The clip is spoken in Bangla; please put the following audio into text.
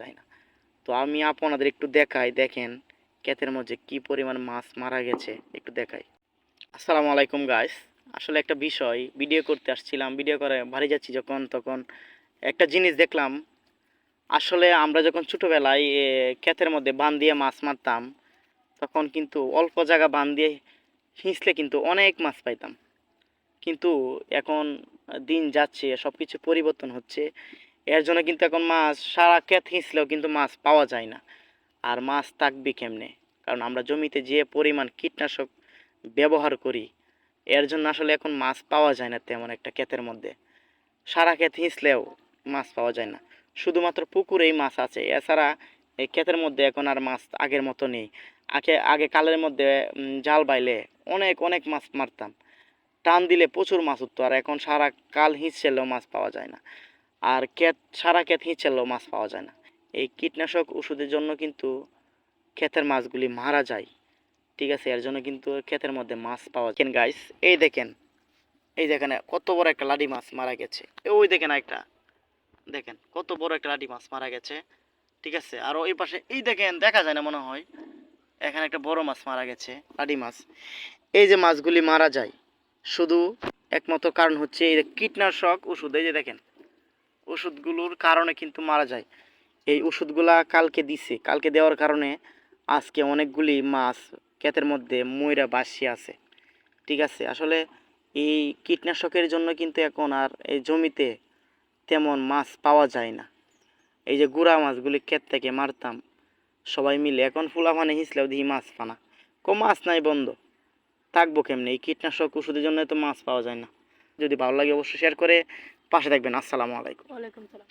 যায় না? তো আমি আপনাদের একটু দেখাই, দেখেন ক্ষেতের মধ্যে কি পরিমাণ মাছ মারা গেছে, একটু দেখাই। আসসালামু আলাইকুম গাইস আসলে একটা বিষয় ভিডিও করতে আসছিলাম ভিডিও করে বাড়ি যাচ্ছি যখন, তখন একটা জিনিস দেখলাম, আসলে আমরা যখন ছোটোবেলায় ক্ষেতের মধ্যে বান দিয়ে মাছ মারতাম, তখন কিন্তু অল্প জায়গা বান দিয়ে হিঁচলে কিন্তু অনেক মাছ পাইতাম। কিন্তু এখন দিন যাচ্ছে সব কিছু পরিবর্তন হচ্ছে এর জন্য কিন্তু এখন মাছ, সারা ক্ষেত হিঁচলেও কিন্তু মাছ পাওয়া যায় না। আর মাছ থাকবে কেমনে? কারণ আমরা জমিতে যে পরিমাণ কীটনাশক ব্যবহার করি, এর জন্য আসলে এখন মাছ পাওয়া যায় না তেমন একটা ক্ষেতের মধ্যে। সারা ক্ষেত হিঁচলেও মাছ পাওয়া যায় না। শুধুমাত্র পুকুরেই মাছ আছে। এছাড়া এই ক্ষেতের মধ্যে এখন আর মাছ আগের মতো নেই। আগে আগে কালের মধ্যে জাল বাইলে অনেক অনেক মাছ মারতাম। টান দিলে প্রচুর মাছ উঠতো। আর এখন সারা কাল হিঁচলেও মাছ পাওয়া যায় না। আর ক্ষেত, সারা ক্ষেত হিঁচলেও মাছ পাওয়া যায় না। এই কীটনাশক ওষুধের জন্য কিন্তু ক্ষেতের মাছগুলি মারা যায়। ঠিক আছে, এর জন্য কিন্তু ক্ষেতের মধ্যে মাছ পাওয়া যায়। গাইস এই দেখেন এই দেখেন, কত বড় একটা লাডি মাছ মারা গেছে। ওই দেখেন একটা দেখেন, কত বড় একটা লাডি মাছ মারা গেছে। ঠিক আছে, আর ওই পাশে, এই দেখেন, দেখা যায় না মনে হয়, এখানে একটা বড় মাছ মারা গেছে লাডি মাছ। এই যে মাছগুলি মারা যায়, শুধু একমাত্র কারণ হচ্ছে এই কীটনাশক ওষুধ, এই যে দেখেন ওষুধগুলোর কারণে কিন্তু মারা যায়। এই ওষুধগুলা কালকে দিছে। কালকে দেওয়ার কারণে আজকে অনেকগুলি মাছ ক্ষেতের মধ্যে ময়রা বাসি আছে। ঠিক আছে? আসলে এই কীটনাশকের জন্য কিন্তু এখন আর এই জমিতে তেমন মাছ পাওয়া যায় না। এই যে গুড়া মাছগুলি ক্ষেত থেকে মারতাম, সবাই মিলে। এখন ফুলা মানে হিসলেও দিই মাছ পানা। কো মাছ নাই বন্ধ। থাকব কেমনি? এই কীটনাশক ওষুধের জন্য তো মাছ পাওয়া যায় না। যদি ভালো লাগে অবশ্যই শেয়ার করে পাশে থাকবেন আসসালামু আলাইকুম। ওয়ালাইকুম সালাম।